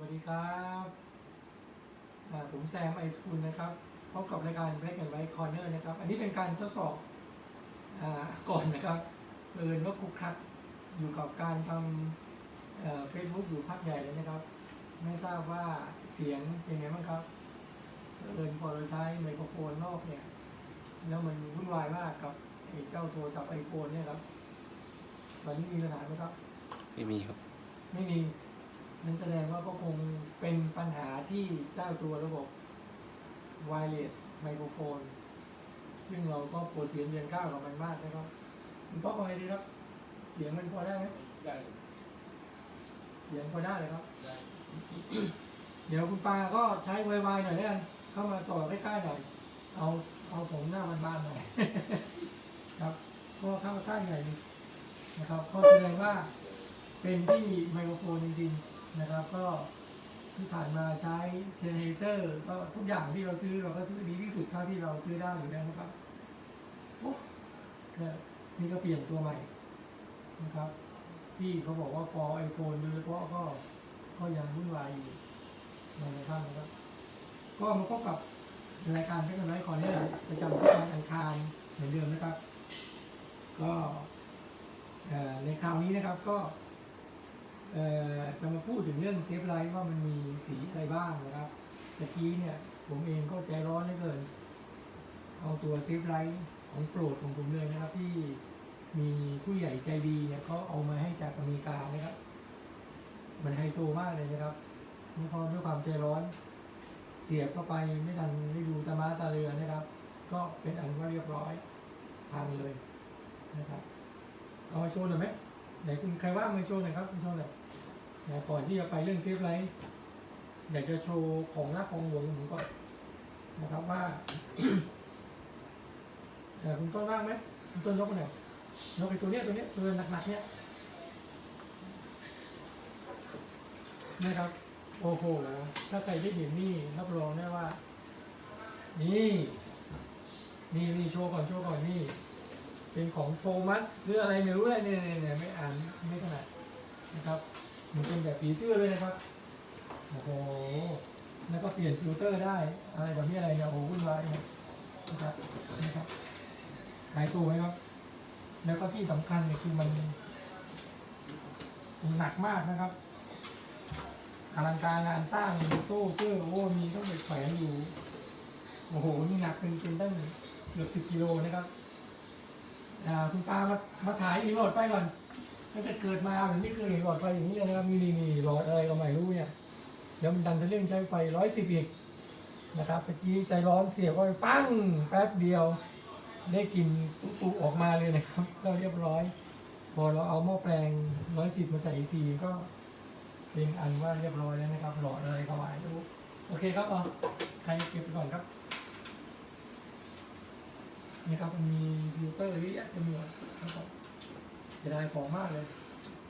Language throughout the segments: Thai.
วัสดีครับอ่าผมแซมไอสคูลนะครับพบกับรายการ Break and White Corner นะครับ อันนี้เป็นการทดสอบอาก่อนนะครับเอินว่าคุกคักอยู่กับการทำเฟซบุ๊กอยู่พักใหญ่เลยนะครับ ไม่ทราบว่าเสียงเป็นไงบ้างครับเอินพอเราใช้ไมโครโฟนนอกเนี่ย แล้วมันวุ่นวายมากกับไอ้เจ้าโทรศัพท์ไอโฟนเนี่ยครับ ตอนนี้มีปัญหาไหมครับ ไม่มีครับ ไม่มี นั่นแสดงว่าก็คงเป็นปัญหาที่เจ้าตัวระบบ wireless microphone ซึ่งเราก็ปวดเสียงเรียนก้าวกับมันมากนะครับคุณป๊อกว่าไงดีครับ เสียงมันพอได้ไหมได้ เสียงพอได้เลยครับ ได้ เดี๋ยวคุณปาก็ใช้ไวๆหน่อยแล้วกัน เข้ามาต่อใกล้ๆหน่อย เอาเอาผมหน้าบ้านๆหน่อย ครับ ก็เข้าใกล้หน่อยนะครับก็แสดงว่าเป็นที่ไมโครโฟนจริงๆ นะครับก็ที่ผ่านมาใช้เซนเซอร์ก็ทุกอย่างที่เราซื้อเราก็ซื้อดีที่สุดเท่าที่เราซื้อได้อยู่แล้วนะครับโอ้เนี่ยนี่ก็เปลี่ยนตัวใหม่นะครับ ที่เขาบอกว่า for iPhone โดยเฉพาะก็ก็ยังวุ่นวายอยู่ในท่านนะครับ ก็มาพบกับรายการเทคโนโลยีคอนเนอร์ประจำทุกวันอังคารเหมือนเดิมนะครับ ก็ในคราวนี้นะครับก็ จะมาพูดถึงเรื่องเซฟไลท์ว่ามันมีสีอะไรบ้างนะครับตะกี้เนี่ยผมเองก็ใจร้อนเหลือเกิน เอาตัวเซฟไลท์ของโปรดของผมเลยนะครับที่มีผู้ใหญ่ใจดีเนี่ยเขาเอามาให้จากอเมริกานะครับ มันไฮโซมากเลยนะครับนี่พอด้วยความใจร้อน เสียบเข้าไปไม่ทันได้ดูตามาตาเรือนะครับ ก็เป็นอันว่าเรียบร้อยพังเลยนะครับ เอามาโชว์หน่อยไหม ไหนคุณใครว่างมาโชว์หน่อยครับมาโชว์หน่อยนะก่อนที่จะไปเรื่องเซฟไลท์อยากจะโชว์ของรักของหวงผมก่อนนะครับว่าเอ่คุณต้นว่างไหมคุณต้นยกมาหน่อยยกไอ้ตัวเนี้ยตัวเนี้ยตัวหนักๆเนี้ยนะครับโอ้โหถ้าใครได้เห็นนี่รับรองได้ว่า นี่ นี่นี่โชว์ก่อนโชว์ก่อนนี่ เป็นของโทมัสหรืออะไรไม่รู้อะไรเนี่ยเนี่ยเนี่ยไม่อ่านไม่ถนัดนะครับมันเป็นแบบผีเสื้อเลยนะครับโอ้โหแล้วก็เปลี่ยนฟิลเตอร์ได้อะไรแบบนี้อะไรเนี่ยโอ้โหวุ่นวายนะครับนะครับหายตัวไหมครับ แล้วก็ที่สำคัญเนี่ยคือมันมันหนักมากนะครับอลังการงานสร้างโซ่เสื้อโอ้มีต้องไปแขวนอยู่ โอ้โหนี่หนักเป็นเป็นตั้งเกือบสิบกิโลนะครับ อ่าคุณตามามาถ่ายอีหลดไฟก่อนตั้งแต่เกิดมาผมไม่เคยเห็นหลอดไฟอย่างนี้เลยนะครับนี่นี่นี่หลอดอะไรก็ไม่รู้เนี่ยเดี๋ยวมันดันจะเรื่องใช้ไฟร้อยสิบอีกนะครับเมื่อกี้ใจร้อนเสียบก็ไปปั้งแป๊บเดียว ได้กลินตุตุออกมาเลยนะครับ ก็เรียบร้อย พอเราเอาหม้อแปลงร้อยสิบมาใส่อีกทีก็เป็นอันว่าเรียบร้อยแล้วนะครับ หลอดอะไรก็ไม่รู้โอเคครับเอาใครเก็บไปก่อนครับ นี่ครับมันมีฟิลเตอร์เยอะแยะเต็มไปหมดครับผมจะได้ของมากเลย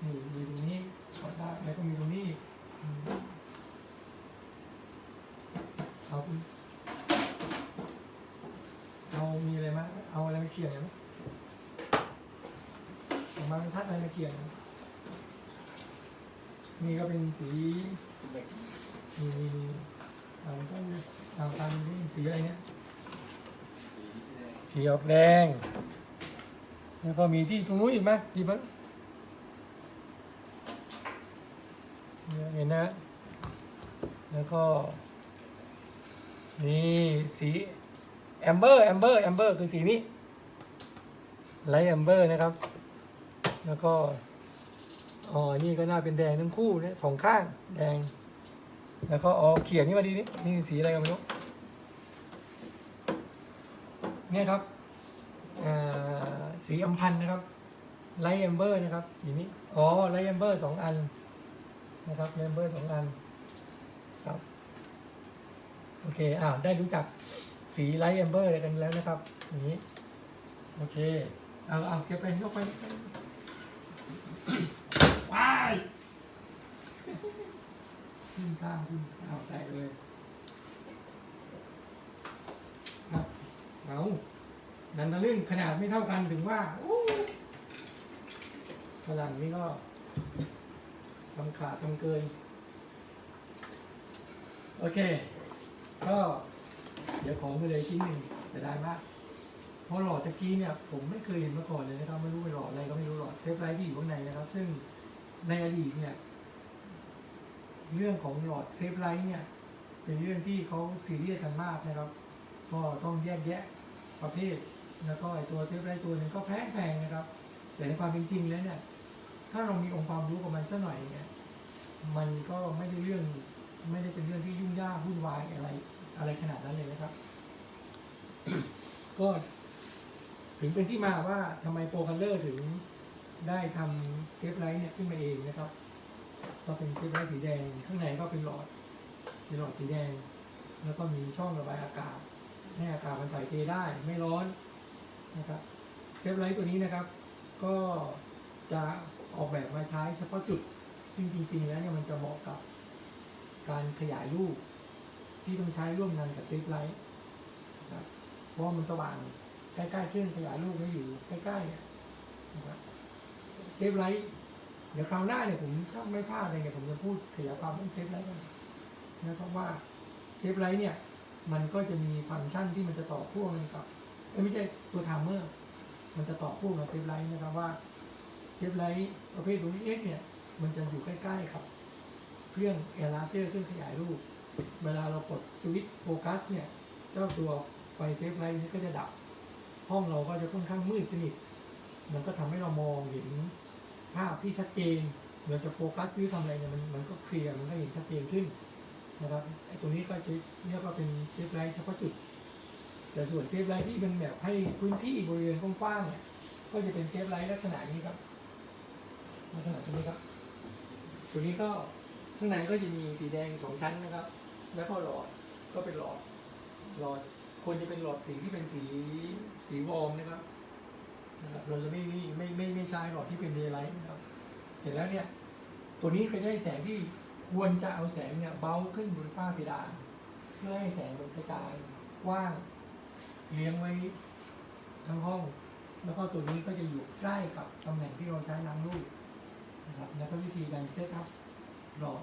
นี่มีตรงนี้ถอดได้แล้วก็มีตรงนี้อืมเอาคุณเอามีอะไรมาเอาอะไรมาเขียนไหมเอามาเป็นทัดอะไรมาเขียนนะนี่ก็เป็นสีเด็กมีมีมีเอาต้องเอาตามนี้สีอะไรเนี่ย สีออกแดง แล้วก็มีที่ตรงนู้นอีกไหมดีมั้ยเนี่ยเห็นนะ แล้วก็นี่สีแอมเบอร์แอมเบอร์แอมเบอร์คือสีนี้ไลท์แอมเบอร์นะครับ แล้วก็อ๋อนี่ก็น่าเป็นแดงทั้งคู่เนี่ยสองข้างแดง แล้วก็อ๋อเขียนนี่มาดีนี่นี่สีอะไรกันไม่รู้ เนี่ยครับสีอมพันธ์นะครับไลท์แอมเบอร์นะครับ สีนี้อ๋อไลท์แอมเบอร์สองอันนะครับแอมเบอร์สองอันครับโอเคอ่าได้รู้จักสีไลท์แอมเบอร์กันแล้วนะครับนี้โอเคเอาเอาเก็บไปยกไปว้ายขึ้นสร้างขึ้นเอาแตกเลยครับ เอาดันตะลึ่งขนาดไม่เท่ากันถึงว่าอู้ฝรั่งนี่ก็ทำขาดทำเกิน โอเค ก็ เดี๋ยวของไปเลยชิ้นหนึ่งจะได้มากเพราะหลอดตะกี้เนี่ย ผมไม่เคยเห็นมาก่อนเลยนะครับไม่รู้เป็นหลอดอะไรก็ไม่รู้หลอดเซฟไลท์ที่อยู่ข้างในนะครับ ซึ่งในอดีตเนี่ย เรื่องของหลอดเซฟไลท์เนี่ย เป็นเรื่องที่เขาซีเรียสกันมากนะครับ ก็ต้องแยกแยะ ประเภท แล้วก็ไอตัวเซฟไลท์ตัวหนึ่งก็แพงแพงนะครับ แต่ในความเป็นจริงแล้วเนี่ยถ้าเรามีองค์ความรู้กับมันสักหน่อยเนี่ยมันก็ไม่ได้เรื่องไม่ได้เป็นเรื่องที่ยุ่งยากวุ่นวายอะไรอะไรขนาดนั้นเลยนะครับ ก็ถึงเป็นที่มาว่าทำไมโปรคัลเลอร์ถึงได้ทำเซฟไลท์เนี่ยขึ้นมาเองนะครับ ก็เป็นเซฟไลท์สีแดง ข้างในก็เป็นหลอดเป็นหลอดสีแดง แล้วก็มีช่องระบายอากาศ ให้อากาศมันถ่ายเทได้ไม่ร้อนนะครับเซฟไลท์ตัวนี้นะครับ ก็จะออกแบบมาใช้เฉพาะจุด ซึ่งจริง ๆ แล้วเนี่ยมันจะเหมาะกับการขยายรูป ที่ต้องใช้ร่วมกันกับเซฟไลท์นะครับเพราะมันสว่างใกล้ๆเครื่องขยายรูปไม่อยู่ใกล้ๆเนี่ยนะครับเซฟไลท์เดี๋ยวคราวหน้าเนี่ยผมถ้าไม่พลาดเลยเนี่ยผมจะพูดขยายความเรื่องเซฟไลท์กันนะครับว่าเซฟไลท์เนี่ย มันก็จะมีฟังก์ชันที่มันจะต่อพ่วงกันกับไม่ใช่ตัวไทม์เมอร์มันจะต่อพ่วงกับเซฟไลท์นะครับว่าเซฟไลท์ประเภทตัวนี้เอ็กเนี่ยมันจะอยู่ใกล้ๆกับ เครื่องแอร์ลาเจอร์เครื่องขยายรูป เวลาเรากดสวิตช์โฟกัสเนี่ยเจ้าตัวไฟเซฟไลท์นี้ก็จะดับ ห้องเราก็จะค่อนข้างมืดสนิทมันก็ทำให้เรามองเห็นภาพที่ชัดเจนเราจะโฟกัสซื้อทำอะไรเนี่ยมันมันก็เคลียร์มันก็เห็นชัดเจนขึ้น นะครับไอ้ตัวนี้ก็จะเรียกว่าเป็นเซฟไลท์เฉพาะจุด แต่ส่วนเซฟไลท์ที่เป็นแบบให้พื้นที่บริเวณกว้างๆเนี่ยก็จะเป็นเซฟไลท์ลักษณะนี้ครับ ลักษณะตัวนี้ครับ ตัวนี้ก็ข้างในก็จะมีสีแดงสองชั้นนะครับ แล้วก็หลอดก็เป็นหลอดหลอดควรจะเป็นหลอดสีที่เป็นสีสีวอร์มนะครับนะครับเราจะไม่ไม่ไม่ไม่ไม่ใช้หลอดที่เป็นเดย์ไลท์นะครับ เสร็จแล้วเนี่ย ตัวนี้ก็จะให้แสงที่ ควรจะเอาแสงเนี่ยเบาขึ้นบนฝ้าเพดานเพื่อให้แสงมันกระจายกว้างเลี้ยงไว้ทั้งห้อง แล้วก็ตัวนี้ก็จะอยู่ใกล้กับตำแหน่งที่เราใช้ล้างรูปนะครับแล้วก็วิธีการเซตอัพหลอด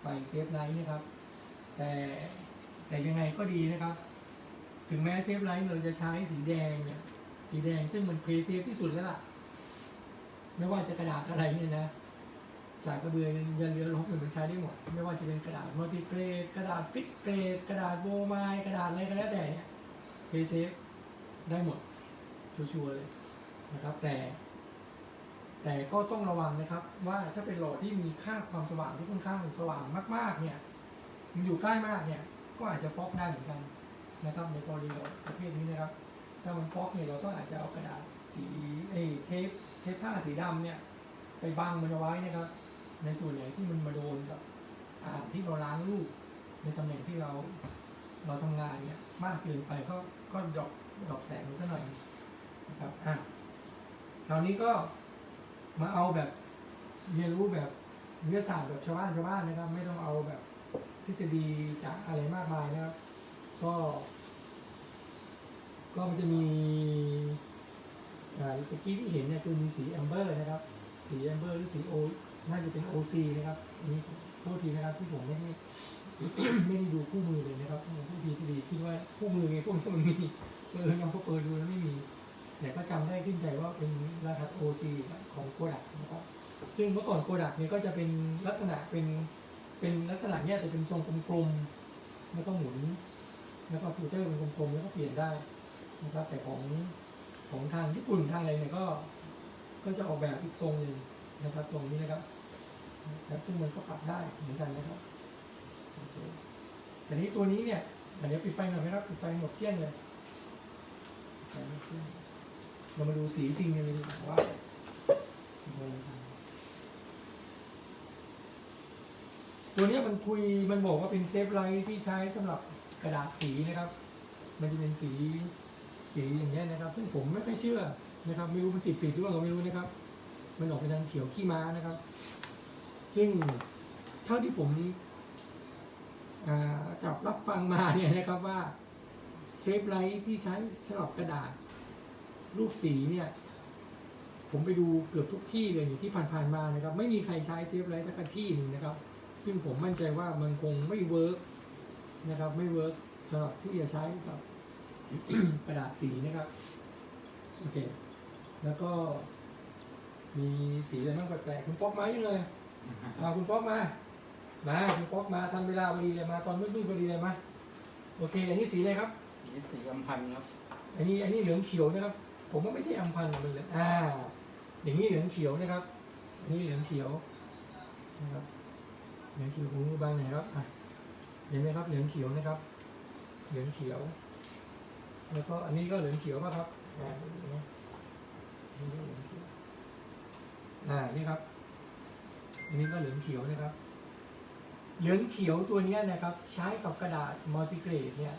ไฟเซฟไลท์นะครับ แต่แต่ยังไงก็ดีนะครับ ถึงแม้เซฟไลท์เราจะใช้สีแดงเนี่ยสีแดงซึ่งมันเพย์เซฟที่สุดแล้วล่ะ ไม่ว่าจะกระดาษอะไรเนี่ยนะ สายกระเบือยันเรือลบมันใช้ได้หมด ไม่ว่าจะเป็นกระดาษมัลติเกรดกระดาษฟิกเกรดกระดาษโบไมล์กระดาษอะไรก็แล้วแต่เนี่ยเพย์เซฟได้หมด ชัวร์เลยนะครับ แต่ แต่ก็ต้องระวังนะครับ ว่าถ้าเป็นหลอดที่มีค่าความสว่างที่ค่อนข้างสว่างมาก ๆ เนี่ยมันอยู่ใกล้มากเนี่ย ก็อาจจะฟอกได้เหมือนกันนะครับในกรณีหลอดประเภทนี้นะครับ ถ้ามันฟอกเนี่ยเราก็อาจจะเอากระดาษสีเอเทปเทปผ้าสีดำเนี่ยไปบังมันเอาไว้นะครับ ในส่วนไหนที่มันมาโดนกับอ่างที่เราล้างรูปในตำแหน่งที่เราเราทำงานเนี่ยมากเกินไปก็ก็ดรอปดรอปแสงมันซะหน่อยนะครับอะคราวนี้ก็มาเอาแบบเรียนรู้แบบวิทยาศาสตร์แบบชาวบ้านชาวบ้านนะครับ ไม่ต้องเอาแบบทฤษฎีจากอะไรมากมายนะครับ ก็ ก็มันจะมีอ่าตะกี้ที่เห็นเนี่ยคือมีสีแอมเบอร์นะครับ สีแอมเบอร์หรือสีโอ น่าจะเป็น OC นะครับนนี้โทษทีนะครับที่ผมไม่ได้ไม่ได้ดูคู่มือเลยนะครับผู้ทีที่ดีคิดว่าคู่มือไงพวกนี้มันมีเออลองเขาเปิดดูแล้วไม่มี แต่ก็จำได้ขึ้นใจว่าเป็นรหัส OC ของโกดักนะครับซึ่งเมื่อก่อนโกดักเนี่ยก็จะเป็นลักษณะเป็นเป็นลักษณะเนี้ยแต่เป็นทรงกลมๆแล้วก็หมุน แล้วก็ฟิลเตอร์เป็นกลมๆแล้วก็เปลี่ยนได้นะครับแต่ของของทางญี่ปุ่นทางอะไรเนี่ยก็ ก็จะออกแบบอีกทรงหนึ่งนะครับทรงนี้นะครับ นะครับซึ่งมันก็ปรับได้เหมือนกันนะครับแต่นี้ตัวนี้เนี่ยเดี๋ยวปิดไฟหน่อยนะครับปิดไฟหมดเกลี้ยงเลยเรามาดูสีจริงกันเลยดีกว่าตัวนี้มันคุยมันบอกว่าเป็นเซฟไลท์ที่ใช้สำหรับกระดาษสีนะครับ มันจะเป็นสีสีอย่างเงี้นะครับ ซึ่งผมไม่ค่อยเชื่อนะครับ ไม่รู้มันติดปิดหรือเปล่าก็ไม่รู้นะครับ มันออกไปทางเขียวขี้ม้านะครับ ซึ่งเท่าที่ผมจับรับฟังมาเนี่ยนะครับว่าเซฟไลท์ที่ใช้สำหรับกระดาษ รูปสีเนี่ย ผมไปดูเกือบทุกที่เลยที่ผ่านๆมานะครับ ไม่มีใครใช้เซฟไลท์สักที่หนึ่งนะครับ ซึ่งผมมั่นใจว่ามันคงไม่เวิร์กนะครับ ไม่เวิร์กสำหรับที่จะใช้กับกระดาษสีนะครับโอเคแล้วก็มีสีอะไรบ้างแปลกๆคุณป๊อกมายังเลย เอาคุณป๊อกมา มาคุณป๊อกมาทันเวลาพอดีเลยมาตอนมืดๆพอดีเลยมาโอเค อันนี้สีอะไรครับ นี่สีอำพันธ์ครับ อันนี้อันนี้เหลืองเขียวนะครับ ผมว่าไม่ใช่อัมพันธ์มันเลยอ่า อย่างนี้เหลืองเขียวนะครับ อันนี้เหลืองเขียวนะครับ เหลืองเขียวของบางไหนครับอะเห็นไหมครับ เหลืองเขียวนะครับ เหลืองเขียว แล้วก็อันนี้ก็เหลืองเขียวป่ะครับอ่าเห็นไหมอันนี้ก็เหลืองเขียวอ่านี่ครับ อันนี้ก็เหลืองเขียวนะครับ เหลืองเขียวตัวเนี้ยนะครับ ใช้กับกระดาษมัลติเกรดเนี่ย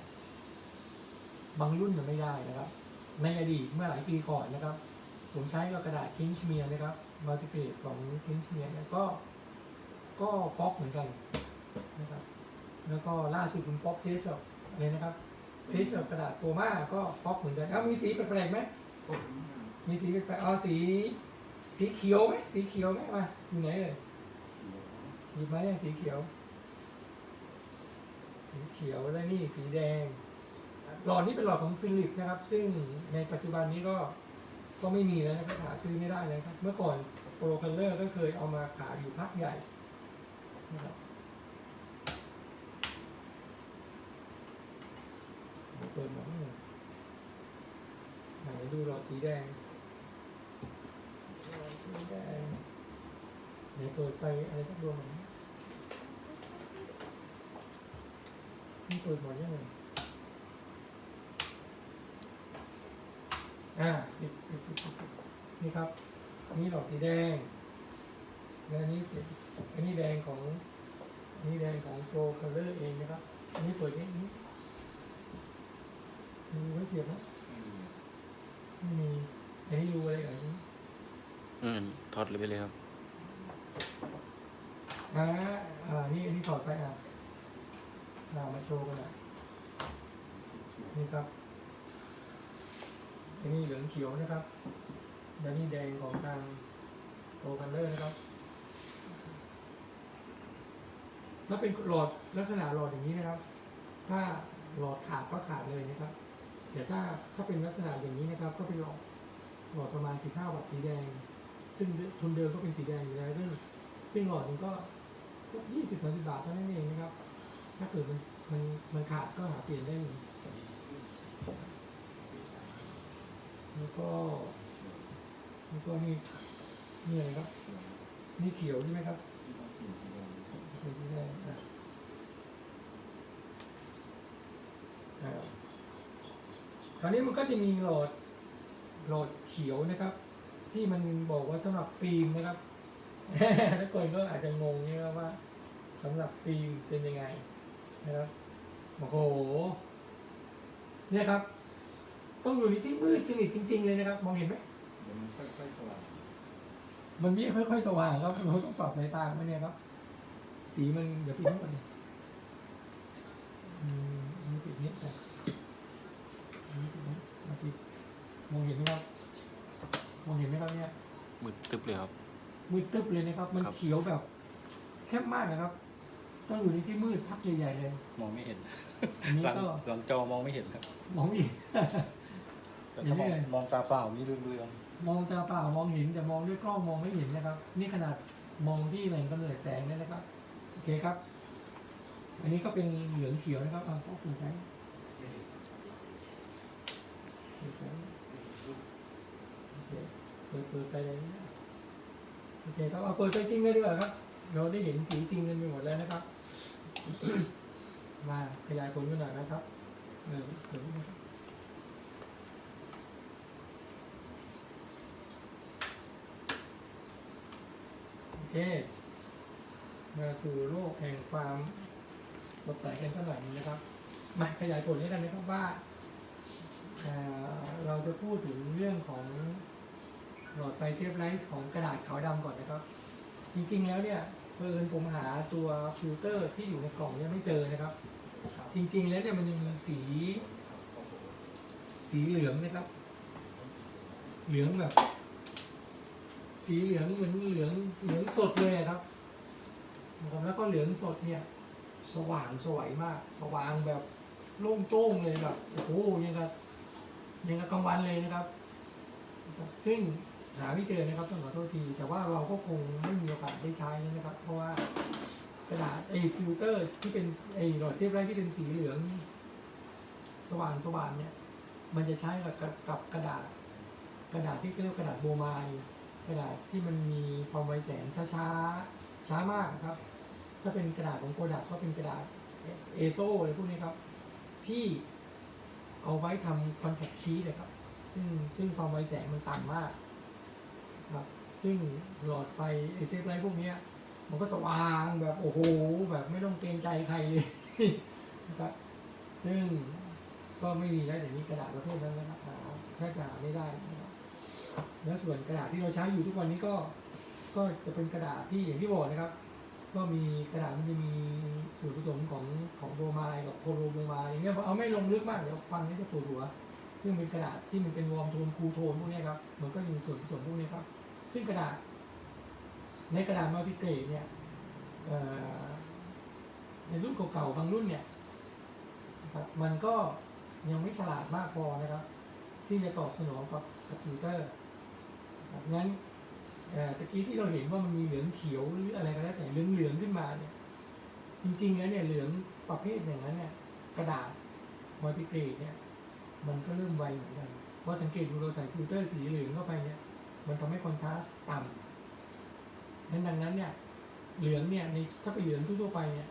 บางรุ่นมันไม่ได้นะครับ ในอดีตเมื่อหลายปีก่อนนะครับ ผมใช้กับกระดาษคิงชเมียนะครับมัลติเกรดของคิงชเมียเนี่ยก็ ก็ป๊อกเหมือนกันนะครับ แล้วก็ล่าสุดคุณป๊อกเทสกับอะไรนะครับเทสกับกระดาษโฟมาก็ป๊อกเหมือนกันเอ้ามีสีแปลกๆไหมมีสีแปลกๆอ๋อสีสีเขียวไหมสีเขียวไหมมาอยู่ไหนเลย หยิบมาเนี่ยสีเขียว สีเขียวแล้วนี่สีแดง หลอดนี้เป็นหลอดของฟิลิปนะครับ ซึ่งในปัจจุบันนี้ก็ก็ไม่มีแล้วนะครับหาซื้อไม่ได้แล้วครับ เมื่อก่อนโปรคัลเลอร์ก็เคยเอามาขายอยู่พักใหญ่นะครับเปิดหมดเลยไหนดูหลอดสีแดงหลอดสีแดงไหนเปิดไฟอะไรสักดวงหนึ่ง เปิดหมดยังไงอ่าปิดปิดปิดปิดนี่ครับ นี่หลอดสีแดง และนี้สีอันนี้แดงของอันนี้แดงของโปรคัลเลอร์เองนะครับ อันนี้เปิดอย่างนี้มีไว้เสียบนะไม่มีอันนี้รูอะไรอย่างนี้อืมถอดเลยไปเลยครับอ่าอ่านี่อันนี้ถอดไปอะ เรามาโชว์กันอะนี่ครับอันนี้เหลืองเขียวนะครับและนี่แดงของทางโปรคัลเลอร์นะครับ แล้วเป็นหลอดลักษณะหลอดอย่างนี้นะครับ ถ้าหลอดขาดก็ขาดเลยนะครับแต่ถ้าถ้าเป็นลักษณะอย่างนี้นะครับ ก็เป็นหลอดหลอดประมาณ 15 วัตต์สีแดง ซึ่งทุนเดิมก็เป็นสีแดงอยู่แล้วซึ่งซึ่งหลอดนึงก็สักยี่สิบถึงบาทเท่านั้นเองนะครับ ถ้าเกิดมันมันมันขาดก็หาเปลี่ยนได้เลยแล้วก็ แล้วก็นี่นี่อะไรครับ นี่เขียวใช่ไหมครับเป็นสีแดงอะอ่าคราวนี้มันก็จะมีหลอดหลอดเขียวนะครับ ที่มันบอกว่าสำหรับฟิล์มนะครับ ทุกคนก็อาจจะงงนะครับว่าสำหรับฟิล์มเป็นยังไง นะครับโอ้โหเนี่ยครับ ต้องอยู่ในที่มืดสนิทจริง ๆ เลยนะครับ มองเห็นไหมเดี๋ยวมันค่อยๆสว่างมันไม่ค่อยๆสว่างครับเราต้องปรับสายตาไหมเนี่ยครับ สีมันเดี๋ยวปิดนิดก่อนดิอืมอันนี้ปิดนิดแต่อันนี้ปิดนิดมาปิดมองเห็นไหมครับ มองเห็นไหมครับเนี่ย มืดตึ๊บเลยครับ มืดตึ๊บเลยนะครับ มันครับ เขียวแบบแคบมากนะครับ ต้องอยู่ในที่มืดพักใหญ่ๆเลย มองไม่เห็นอันนี้หลังก็หลังจอมองไม่เห็นครับมองไม่เห็นแต่ถ้ามองเห็นไหมมองตาเปล่านี่เรื่องมองตาเปล่ามองเห็นแต่มองด้วยกล้องมองไม่เห็นนะครับ นี่ขนาดมองที่แหล่งกำเนิดแสงเนี่ยนะครับโอเคครับ อันนี้ก็เป็นเหลืองเขียวนะครับอ่าก็คือใช้เปิดไฟโอเคเปิดเปิดไฟเลยนะโอเคครับเอาเปิดไฟจริงเลยดีกว่าครับ เราได้เห็นสีจริงกันไปหมดแล้วนะครับ มาขยายผลกันหน่อยนะครับเออเดี๋ยนะครับโอเคมาสู่โลกแห่งความสดใสกันสักหน่อยนึงนะครับมาขยายผลด้วยกันนะครับว่าเเราจะพูดถึงเรื่องของหลอดไฟเซฟไลท์ของกระดาษขาวดำก่อนนะครับ จริงๆแล้วเนี่ย เพิ่อนผมหาตัวฟิลเตอร์ที่อยู่ในกล่องเนี่ยไม่เจอนะครับ จริงๆแล้วเนี่ยมันยังมีสี สีเหลืองนะครับ เหลืองแบบ สีเหลืองเหมือนเหลืองเหลืองสดเลยครับนะครับแล้วก็เหลืองสดเนี่ย สว่างสวยมาก สว่างแบบโล่งโจ้งเลยแบบโอ้โหยังกับยังกับกลางวันเลยนะครับ ซึ่ง หาไม่เจอนะครับต้องขอโทษที แต่ว่าเราก็คงไม่มีโอกาสได้ใช้นะครับ เพราะว่ากระดาษไอ้ฟิลเตอร์ที่เป็นไอ้หลอดเซฟไลท์ที่เป็นสีเหลือง สว่างสว่างเนี่ย มันจะใช้กับกับกระดาษ กระดาษที่เรียกว่ากระดาษโบไมล์กระดาษที่มันมีความไวแสงช้าๆช้ามากครับ ถ้าเป็นกระดาษของโกดักก็เป็นกระดาษเอโซอะไรพวกนี้ครับ ที่เอาไว้ทำคอนแทคชีสเลยครับ ซึ่งซึ่งความไวแสงมันต่ำมาก ซึ่งหลอดไฟไอเซฟไลท์พวกนี้มันก็สว่างแบบโอ้โหแบบไม่ต้องเกรงใจใครเลยนะครับซึ่งก็ไม่มีแล้วแต่นี้กระดาษประเภทนั้นนะครับหาแทบจะหาไม่ได้นะครับแล้วส่วนกระดาษที่เราใช้อยู่ทุกวันนี้ก็ก็จะเป็นกระดาษที่อย่างที่บอกนะครับ ก็มีกระดาษมันจะมีส่วนผสมของของโบมด์กับโคโรโบมด์อย่างเงี้ยเอาไม่ลงลึกมากเดี๋ยวฟังนี่จะปวดหัว ซึ่งเป็นกระดาษที่มันเป็นวอร์มโทนคูลโทนพวกนี้ครับมันก็มีส่วนผสมพวกนี้ครับ ซึ่งกระดาษ ในกระดาษมัลติเกรดเนี่ยในรุ่นเก่าๆบางรุ่นเนี่ยนะครับมันก็ยังไม่ฉลาดมากพอนะครับ ที่จะตอบสนองกับกับฟิลเตอร์ครับงั้นตะกี้ที่เราเห็นว่ามันมีเหลืองเขียวหรืออะไรก็แล้วแต่เหลืองเหลืองๆขึ้นมาเนี่ยจริงๆแล้วเนี่ยเหลืองประเภทอย่างนั้นเนี่ยกระดาษมัลติเกรดเนี่ยมันก็เริ่มไวเหมือนกันเพราะสังเกตดูเราใส่ฟิลเตอร์สีเหลืองเข้าไปเนี่ย มันทำให้คอนทราสต์ต่ำนั้นดังนั้นเนี่ย เหลืองเนี่ยในถ้าไปเหลืองทั่วไปเนี่ย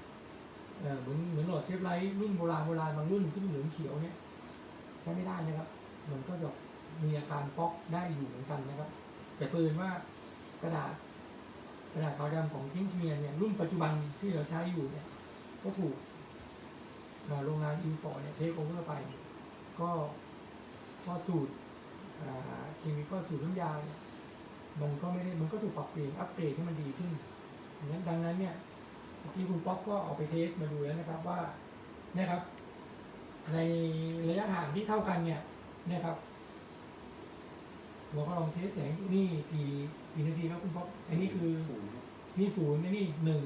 เหมือนเหมือนหลอดเซฟไลท์รุ่นโบราณโบราณบางรุ่นที่เป็นเหลืองเขียวเนี่ยใช้ไม่ได้นะครับ มันก็จะมีอาการฟอกได้อยู่เหมือนกันนะครับ แต่เปินว่ากระดาษกระดาษขาวดำของคิงส์เมียนเนี่ยรุ่นปัจจุบันที่เราใช้อยู่เนี่ยก็ถูกโรงงานอินฟอร์เนี่ยเทคโอเวอร์ไป ก็ก็สูตรเคมีก็สูตรน้ำยาเนี่ย มันก็ไม่ได้มันก็ถูกปรับเปลี่ยนอัปเกรดให้มันดีขึ้นดังนั้นดังนั้นเนี่ยเมื่อกี้คุณป๊อปก็เอาไปเทสมาดูแล้วนะครับว่าเนี่ยครับ ในระยะห่างที่เท่ากันเนี่ยเนี่ยครับเราก็ลองเทสแสงนี่กี่กี่นาทีครับคุณป๊อปอันนี้คือศูนย์นี่ศูนย์อันนี่หนึ่ง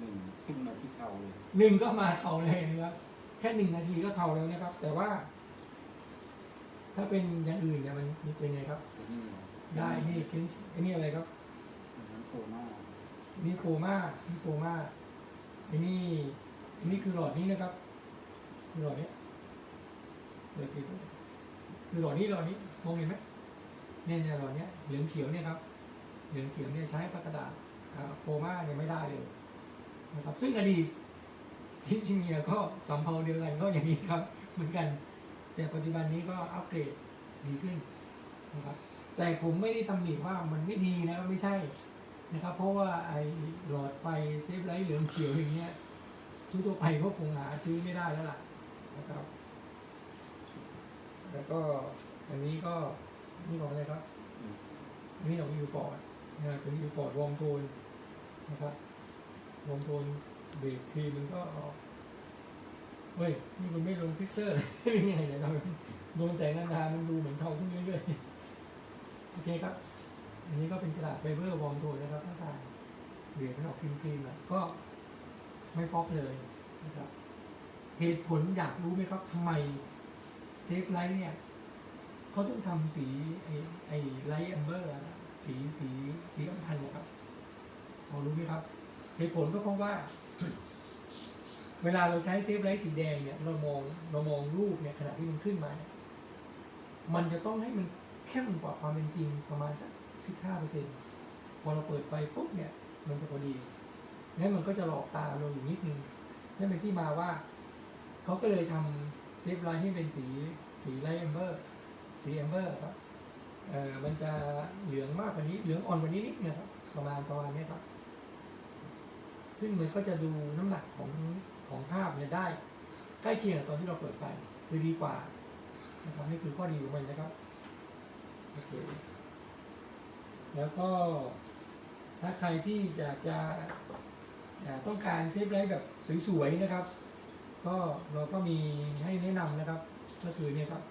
หนึ่งขึ้นมาที่เทาเลยหนึ่งก็มาเทาเลยนะครับแค่หนึ่งนาทีก็เทาแล้วนะครับ แต่ว่า ถ้าเป็นอย่างอื่นเนี่ยมันมันเป็นไงครับนี่ ได้นี่คินอันนี้อะไรครับน้ำโคม่าอันนี่โคม่าอันนี่โคม่าอันนี้อันนี้คือหลอดนี้นะครับคือหลอดนี้เดี๋ยวปิดไว้คือหลอดนี้หลอดนี้มองเห็นไหมเนี่ยเนี่ยหลอดเนี้ยเหลืองเขียวเนี่ยครับเหลืองเขียวเนี่ยใช้ปากกระดาษอ่าโฟมาเนี่ยไม่ได้เลยนะครับซึ่งอดีตพิชิเนียก็สำเภาเดียวกันก็อย่างนี้ครับเหมือนกัน แต่ปัจจุบันนี้ก็อัปเกรดดีขึ้นนะครับ แต่ผมไม่ได้ตำหนิว่ามันไม่ดีนะไม่ใช่นะครับ เพราะว่าไอ้หลอดไฟเซฟไลท์เหลืองเขียวอย่างเงี้ยทั่วไปก็คงหาซื้อไม่ได้แล้วล่ะนะครับ แล้วก็อันนี้ก็นี่ของอะไรครับนนี้ของยูฟอร์ดนะเป็นยูฟอร์ดวอมโทนนะครับวอมโทนเบรกครีมมันก็ออกเฮ้ยนี่มันไม่ลงพิกเซอร์ยังไงเนี่ยเราโดนแสงนานามันดูเหมือนเทาขึ้นเรื่อยๆ โอเคครับ อันนี้ก็เป็นกระดาษไฟเบอร์วอมโทนนะครับต่างๆเบรกมันออกครีมๆอะก็ไม่ฟอกเลยนะครับเหตุผลอยากรู้ไหมครับทำไมเซฟไลท์เนี่ยเขาต้องทำสีไอไอไลท์แอมเบอร์สีสีสีอัมพันธ์นะครับพอรู้ไหมครับ เหตุผลก็เพราะว่า เวลาเราใช้เซฟไลท์สีแดงเนี่ย เรามองเรามองรูปเนี่ยขณะที่มันขึ้นมาเนี่ยมันจะต้องให้มัน เข้มกว่าความเป็นจริงประมาณสักสิบห้าเปอร์เซ็นต์พอเราเปิดไฟปุ๊บเนี่ย มันจะพอดีงั้นมันก็จะหลอกตาเราอยู่นิดนึงนั่นเป็นที่มาว่า เขาก็เลยทำเซฟไลท์ให้เป็นสีสีไลท์แอมเบอร์สีแอมเบอร์ครับเอ่อมันจะเหลืองมากกว่านี้เหลืองอ่อนกว่านี้นิดนึงครับประมาณประมาณนี้ครับ ซึ่งมันก็จะดูน้ำหนักของของภาพเนี่ยได้ ใกล้เคียงกับตอนที่เราเปิดไฟคือดีกว่านะครับนี่คือข้อดีของมันนะครับ แล้วก็ถ้าใครที่อยากจะต้องการเซฟไลท์แบบสวยๆนะครับ ก็เราก็มีให้แนะนำนะครับ ก็คือเนี่ยครับ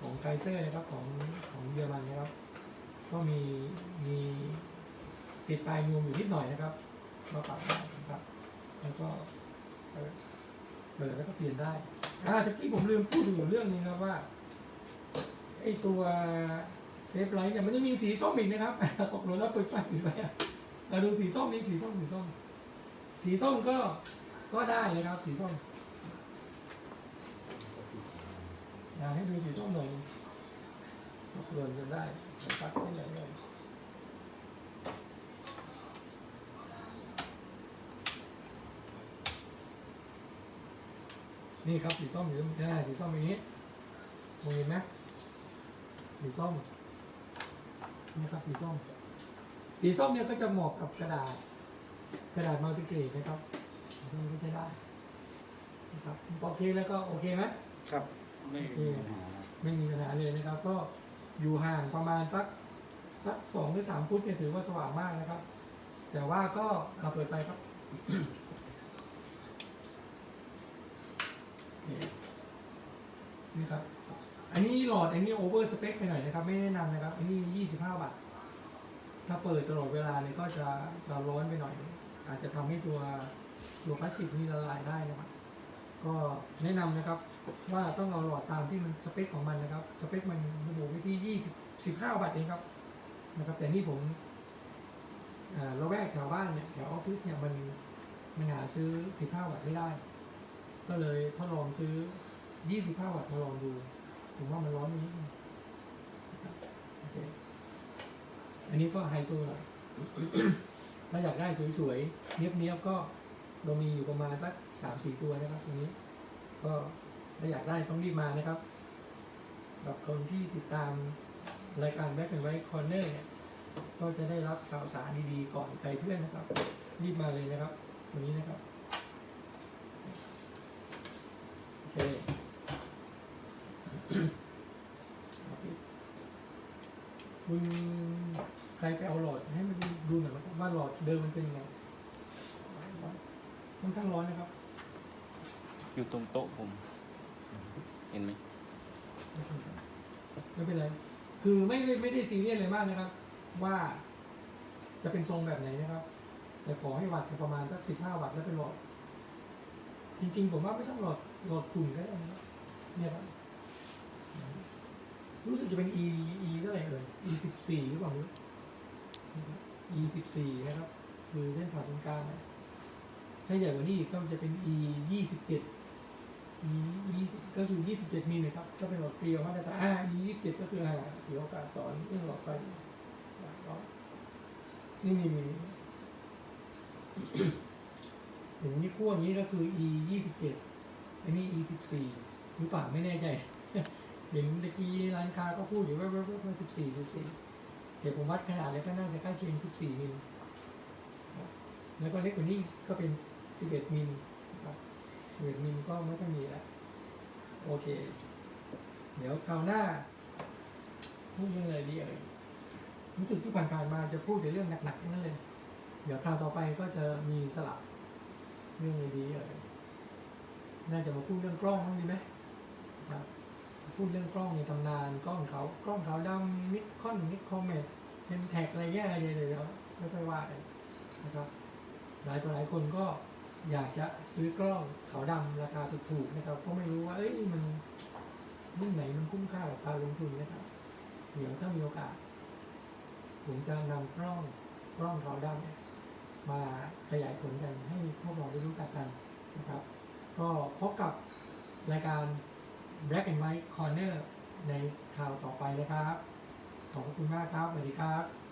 ของไกเซอร์นะครับของของเยอรมันนะครับ ก็มีมีติดปลายนวมอยู่นิดหน่อยนะครับมาปรับได้นะครับ แล้วก็เปิดแล้วก็เปลี่ยนได้อ่าตะกี้ผมลืมพูดอยู่เรื่องนึงครับว่าไอตัว เซฟไลท์เนี่ยมันจะมีสีส้มอีกนะครับตกหล่นแล้วเปิดไฟอยู่ด้วเราดูสีส้มนี่สีส้มสีส้ม สีส้มก็ก็ได้นะครับ สีส้มอยากให้ดูสีส้มหน่อยตกหล่นจนได้ตัดเส้นใหญ่เลยนี่ครับสีส้มสีส้มอ่าสีส้มอย่างนี้มองเห็นไหมสีส้ม นี่ครับสีส้ม สีส้มเนี่ยก็จะเหมาะกับกระดาษ กระดาษมัลติเกรดนะครับสีส้มก็ใช้ได้นะครับโอเคแล้วก็โอเคไหมครับ ไม่มีปัญหาครับไม่มีปัญหาเลยนะครับ ก็อยู่ห่างประมาณสักสักสองหรือสามฟุตเนี่ยถือว่าสว่างมากนะครับ แต่ว่าก็เอาเปิดไปครับนี่นี่ครับ อันนี้หลอดอันนี้โอเวอร์สเปคไปหน่อยนะครับ ไม่แนะนำนะครับ อันนี้ 25 บาท ถ้าเปิดตลอดเวลาเนี่ยก็จะจะร้อนไปหน่อย อาจจะทำให้ตัวตัวพลาสติกนี่ละลายได้นะครับ ก็แนะนำนะครับว่าต้องเอาหลอดตามที่มันสเปคของมันนะครับ สเปคมันระบุไว้ที่ 20 15 บาทเองครับนะครับ แต่นี่ผมอ่าแวกแถวบ้านเนี่ยแถวออฟฟิศเนี่ยมันมันหาซื้อ 15วัตต์ไม่ได้ ก็เลยทดลองซื้อ 25วัตต์มาลองดู ผมว่ามันร้อนนิดนึงอันนี้ก็ไฮโซหน่อยถ้าอยากได้สวยๆ เนี้ยบๆ ก็เรามีอยู่ประมาณสักสามสี่ตัวนะครับตรงนี้ ก็ถ้าอยากได้ต้องรีบมานะครับกับคนที่ติดตามรายการแบ็คแอนด์ไวท์คอร์เนอร์เนี่ยก็จะได้รับข่าวสารดีๆ ก่อนใครเพื่อนนะครับ รีบมาเลยนะครับ วันนี้นะครับ โอเค เอาปิดคุณใค รไปเอาหลอดให้มันดูหน่อยนะครับว่าหลอดเดิมมันเป็นยังไงค่อนข้างร้อนนะครับ อยู่ตรงโต๊ะผม เห็นไหมไม่เป็นไรคือไม่ได้ไม่ได้ซีเรียสเลยมากนะครับ ว่าจะเป็นทรงแบบไหนนะครับ แต่ขอให้วัดประมาณสักสิบห้าวัตต์แล้วเป็นหลอด จริงๆ ผมว่าไม่ต้องหลอดหลอดขุ่นก็ได้นะครับเนี่ยครับรู้สึกจะเป็น e e เท่าไหร่เอ่ย e สิบสี่หรือเปล่าไม่รู้ e สิบสี่นะครับ คือเส้นผ่าศูนย์กลางถ้าใหญ่กว่านี้ก็จะเป็น e ยี่สิบเจ็ด e ยี่ก็คือยี่สิบเจ็ดมิลนะครับ ก็เป็นหลอดเกลียวมาตรฐานอ่า e ยี่สิบเจ็ดก็คืออ่าถือโอกาสสอนเรื่องหลอดไฟนี่นี่นี่ถึงนี่ขั้วนี้ก็คือ e ยี่สิบเจ็ดอันนี้ e สิบสี่หรือเปล่าไม่แน่ใจเห็นตะกี้ร้านค้าก็พูดอยู่ว่าว่าว่าสิบสี่สิบสี่ ดี๋ยวผมวัดขนาดแล้วก็น่าจะใกล้เคียงสิบสี่มิล แล้วก็เล็กกว่านี้ก็เป็นสิบเอ็ดมิลนะครับสิบเอ็ดมิลก็ไม่ค่อยมีแล้วโอเค เดี๋ยวคราวหน้า พูดเรื่องอะไรดีเอ่ยรู้สึกที่ผ่านๆมาจะพูดแต่เรื่องหนักๆนั่นเลย เดี๋ยวคราวต่อไปก็จะมีสลับเรื่องอะไรดีเอ่ยน่าจะมาพูดเรื่องกล้องบ้างดีไหม พูดเรื่องกล้องในตำนานกล้องเขากล้องขาวดำนิคอนนิคอมเมตเทนแท็กอะไรเงี้ยอะไรเดี๋ยวไม่ค่อยว่ากันนะครับหลายตัวหลายคนก็อยากจะซื้อกล้องขาวดำราคาถูกๆนะครับก็ไม่รู้ว่าเอ้ยมันรุ่นไหนมันคุ้มค่ากับการลงทุนนะครับ เดี๋ยวถ้ามีโอกาส ผมจะนำกล้องกล้องขาวดำเนี่ยมาขยายผลกันให้พวกเราได้รู้จักกันนะครับ ก็พบกับรายการ Black and White Corner ในข่าวต่อไปนะครับ ขอบคุณมากครับ สวัสดีครับ